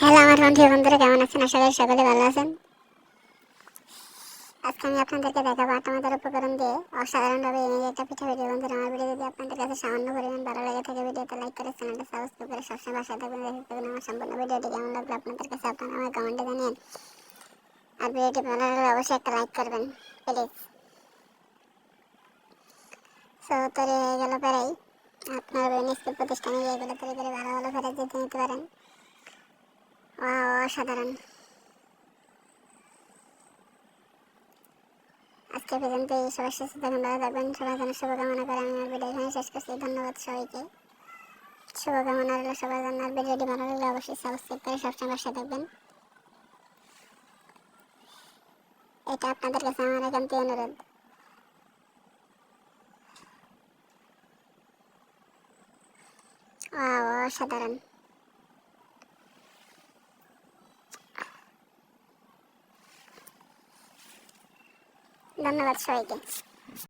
Hello আমার বন্ধু, বন্ধুরা কেমন আছেন? আশা করি সকলে ভালো আছেন। আজকে আমি আপনাদেরকে দেখাবো আটামাদার উপকরণ দিয়ে অসাধারণভাবে এই একটা পিঠা ভিডিও বন্ধুরা, আমার ভিডিও যদি আপনাদের কাছে সামান্য পরিমাণ ভালো লেগে থাকে ভিডিওতে লাইক করে চ্যানেলটা সাবস্ক্রাইব করে সবসময় বাসায় থাকবেন। দেখে থাকবেন আমার সম্পূর্ণ ভিডিওটি কেমন লাগল আপনাদের কাছে, আপনারা আমার কমেন্টে জানিয়ে আর ভিডিওটি ভালো লাগলে অবশ্যই একটা লাইক করবেন প্লিজ সো তৈরি হয়ে গেল প্রায় আপনার বিভিন্ন স্কুল প্রতিষ্ঠানে এগুলো তৈরি করে ভালো ভালো ফেরত দিতে নিতে পারেন। অসাধারণ। আজকে পর্যন্ত এই সবার সুস্থ থাকুন, ভালো থাকবেন। সবার জন্য শুভকামনা করে। আমি আমার ভিডিও এখানে শেষ করছি। ধন্যবাদ সবাইকে। শুভকামনা রইল সবার জন্য। আর ভিডিওটি ভালো লাগলে অবশ্যই সাবস্ক্রাইব করে সবসময় পাশে থাকবেন। এটা আপনাদের কাছে আমার এখান থেকে অনুরোধ অসাধারণ। ধন্যবাদ সবাইকে।